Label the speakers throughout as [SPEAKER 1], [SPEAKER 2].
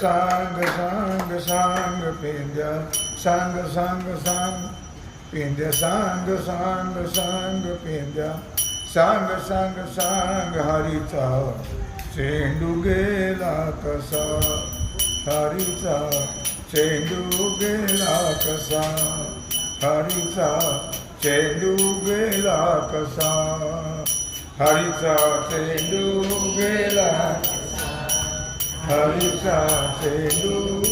[SPEAKER 1] सांग सांग सांग पेंद्या सांग सांग सांग पेंद्या सांग सांग सांग पेंद्या सांग सांग सांग हरीचा चेंडू गेला कसा हरीचा चेंडू गेला कसा हरीचा चेंडू गेला कसा हरीचा चेंडू गेला हरीचा चेंडू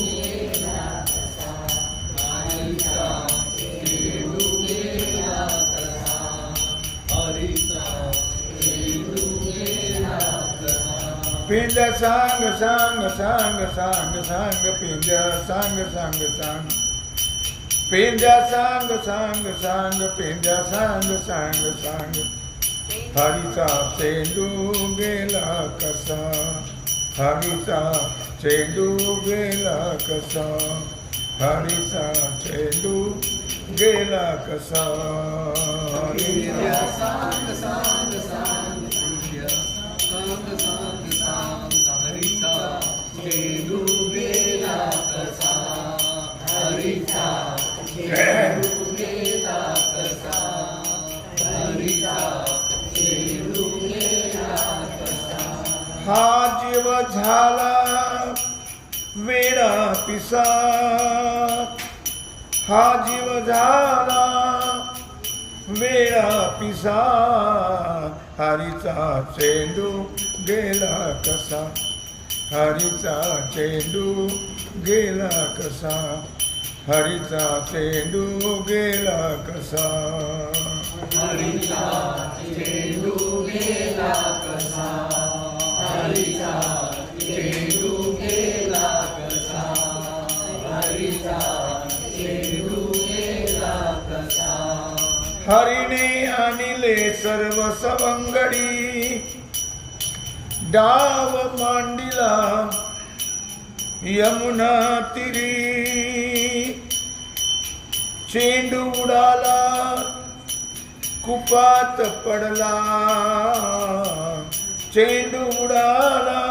[SPEAKER 1] पिंड सांग सांग सांग सांग सांग पिंड सांग सांग सांग। पिंड्या सांग सांग सांग पिंड्या सांग सांग सांग। हरीचा चेंडू गेला कसा हरीचा चेंडू गेला कसा? हरीचा चेंडू गेला कसा? हरीचा
[SPEAKER 2] चेंडू
[SPEAKER 1] झाला वेडा पिसा. हा जीव झाला वेळा पिसा. हरीचा चेंडू गेला कसा? हरीचा चेंडू गेला कसा? हरीचा चेंडू गेला कसा?
[SPEAKER 2] हरीचा
[SPEAKER 1] हरिणे आणले सर्व सवंगडी डाव मांडिला यमुना तिरी चेंडू उडाला कुपात पडला चेंडू उडाला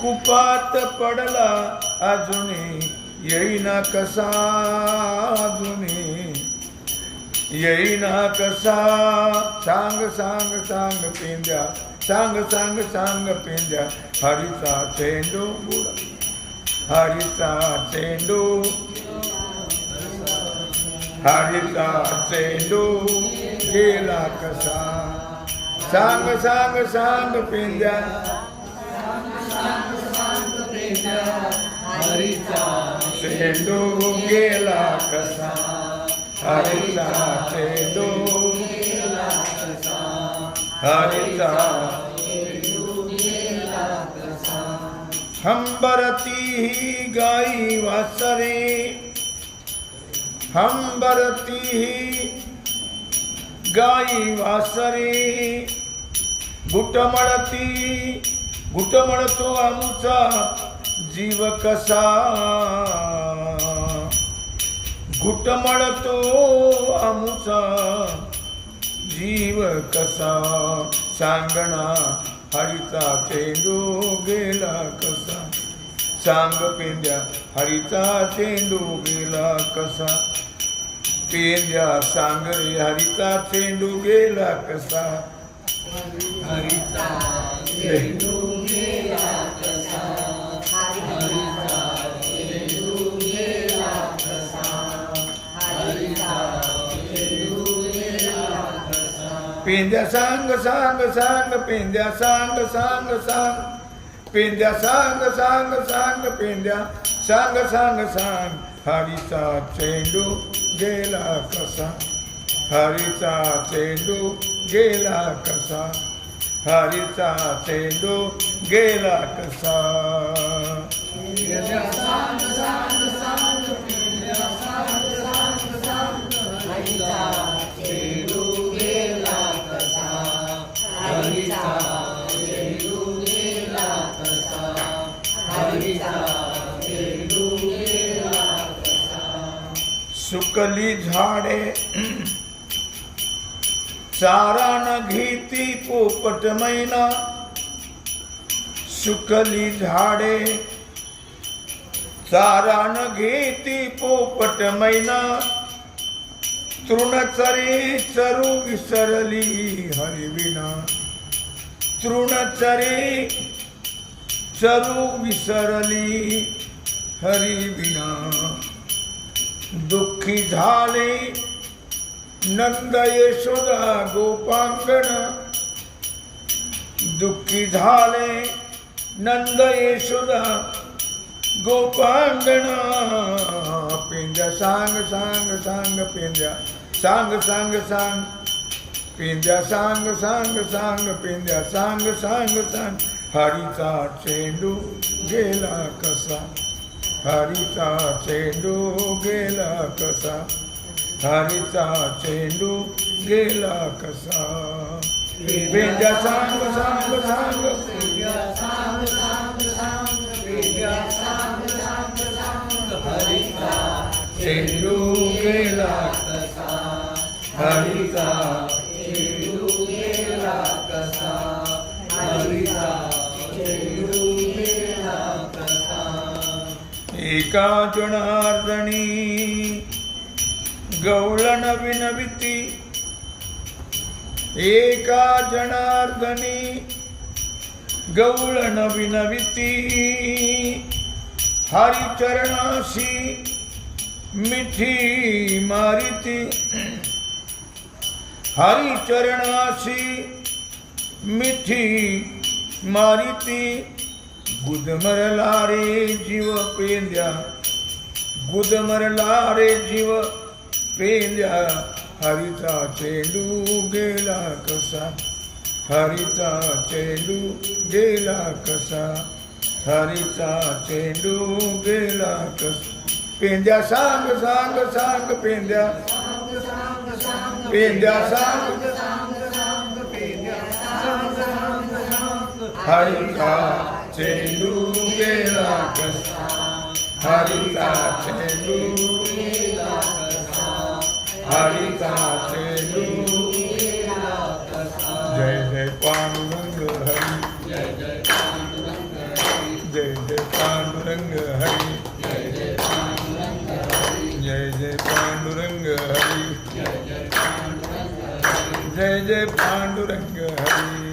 [SPEAKER 1] कुपात पडला अजूनही येईना कसा अजूनही येईना कसा सांग सांग सांग पेंद्या सांग सांग सांग पेंद्या हरीचा चेंडू बुडा हरीचा चेंडू हरीचा चेंडू गेला कसा सांग सांग सांग पेंद्या
[SPEAKER 2] हरीचा
[SPEAKER 1] चेंडू गेला कसा हरीचा चेंडू
[SPEAKER 2] गेला कसा
[SPEAKER 1] हंबरती ही गाई वासरे हंबरती ही गाई वासरे गुटमळती गुटमळतो आमचा जीव कसा? घुटमळतो आमचा. जीव कसा? सांगणा हरीचा चेंडू गेला कसा? सांग पेंद्या हरीचा चेंडू गेला कसा? पेंद्या सांग रे हरीचा चेंडू गेला कसा?
[SPEAKER 2] हरीचा चेंडू
[SPEAKER 1] पेंद्या सांग सांग सांग पेंद्या सांग सांग सांग. पेंद्या सांग सांग सांग पेंद्या सांग सांग सांग. हरीचा चेंडू गेला कसा? हरीचा चेंडू गेला कसा? हरीचा चेंडू गेला कसा?
[SPEAKER 2] पिंड्या सांग
[SPEAKER 1] सुकली झाडे। चारा न घेती पोपट मैना। सुकली झाडे। चारान घेती पोपट मैना। तृणचरी चरू विसरली हरिविना तृणचरी चरू विसरली हरिविना दुःखी झाले. नंद यशोदा गोपांगण. दुःखी झाले. नंद यशोदा गोपांगण. पेंद्या सांग सांग सांग पेंद्या. सांग सांग सांग. पेंद्या सांग सांग सांग पेंद्या. सांग सांग सांग. हरीचा चेंडू गेला कसा? हरीचा चेंडू गेला कसा? हरीचा चेंडू गेला कसा? पेंद्या सांग सांग सांग. चेंडू गेला कसा? हरीचा एका जनार्दनी गवळण विनविती एका जनार्दनी गवळण विनविती हरिचरणाशी मिठी मारिती. हरिचरणाशी मिठी मारिती. गुदमरला रे जीव पेंद्या गुदमरला रे जीव पेंद्या हरीचा चेंडू गेला कसा? हरीचा चेंडू गेला कसा? हरीचा चेंडू गेला कसा? पेंद्या सांग सांग सांग पेंद्या. पेंद्या सांग हरिता चेंडू गेला कसा हरिका चेंडू
[SPEAKER 2] गेला कसा
[SPEAKER 1] हरिका चेंडू
[SPEAKER 2] गेला कसा
[SPEAKER 1] जय जय पांडुरंग हरी।
[SPEAKER 2] जय जय पांडुरंग हरी।
[SPEAKER 1] जय जय पांडुरंग हरी।
[SPEAKER 2] जय जय पांडुरंग हरी।
[SPEAKER 1] जय जय पांडुरंग हरी।
[SPEAKER 2] जय जय पांडुरंग हरी।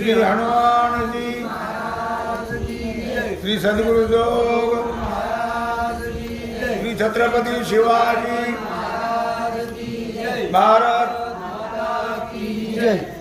[SPEAKER 2] श्री
[SPEAKER 1] हनुमान जी श्री सद्गुरु जोग। श्री छत्रपती शिवाजी। भारत जय।